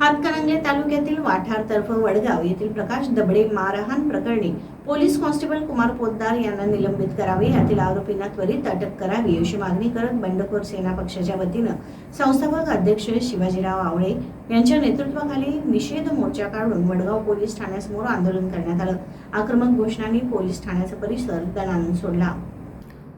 हातकणंगले तालुक्यातील वाठार तर्फ वडगाव येथील प्रकाश दबडे मारहाण प्रकरणी पोलीस कॉन्स्टेबल कुमार पोद्दार यांना निलंबित करावे यातील आरोपींना त्वरित अटक करावी अशी मागणी करत बंडखोर सेना पक्षाच्या वतीनं संस्थापक अध्यक्ष शिवाजीराव आवळे यांच्या नेतृत्वाखाली निषेध मोर्चा काढून वडगाव पोलीस ठाण्यासमोर आंदोलन करण्यात आलं. आक्रमक घोषणांनी पोलीस ठाण्याचा परिसर दणानून सोडला.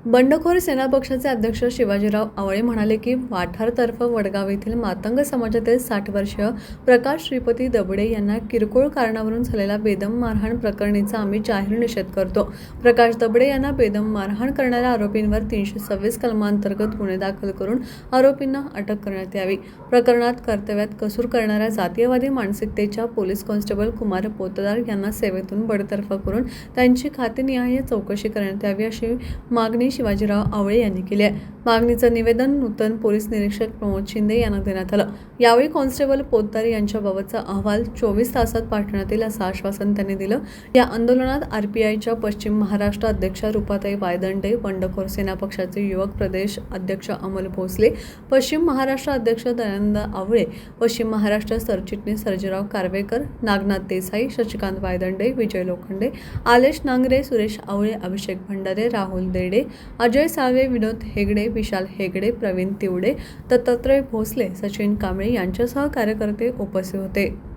बंडखोर सेना पक्षाचे अध्यक्ष शिवाजीराव आवळे म्हणाले की वाठारतर्फ वडगाव येथील मातंग समाजातील साठ वर्षीय प्रकाश श्रीपती दबडे यांना किरकोळ कारणावरून झालेल्या बेदम मारहाण प्रकरणीचा आम्ही जाहीर निषेध करतो. प्रकाश दबडे यांना बेदम मारहाण करणाऱ्या आरोपींवर तीनशे सव्वीस कलमांतर्गत गुन्हे दाखल करून आरोपींना अटक करण्यात यावी. प्रकरणात कर्तव्यात कसूर करणाऱ्या जातीयवादी मानसिकतेच्या पोलीस कॉन्स्टेबल कुमार पोतदार यांना सेवेतून बडतर्फ करून त्यांची खातेनिहाय चौकशी करण्यात यावी अशी मागणी शिवाजीराव आवळे यांनी केली आहे. मागणीचं निवेदन नूतन पोलीस निरीक्षक प्रमोद शिंदे यांना देण्यात आलं. यावेळी कॉन्स्टेबल पोतदार यांच्याबाबतचा अहवाल चोवीस तासात पाठवण्यात येईल असं आश्वासन त्यांनी दिलं. या आंदोलनात आरपीआयच्या पश्चिम महाराष्ट्र अध्यक्षा रुपाताई वायदंडे बंडखोर सेना पक्षाचे युवक प्रदेश अध्यक्ष अमोल भोसले पश्चिम महाराष्ट्र अध्यक्ष दयानंद आवळे पश्चिम महाराष्ट्र सरचिटणीस सर्जेराव कारवेकर नागनाथ देसाई शशिकांत वायदंडे विजय लोखंडे आलेश नांगरे सुरेश आवळे अभिषेक भंडारे राहुल देडे अजय सावे विनोद हेगडे विशाल हेगडे प्रवीण तिवडे दत्तात्रय भोसले सचिन कांबळे यांच्यासह कार्यकर्ते उपस्थित होते.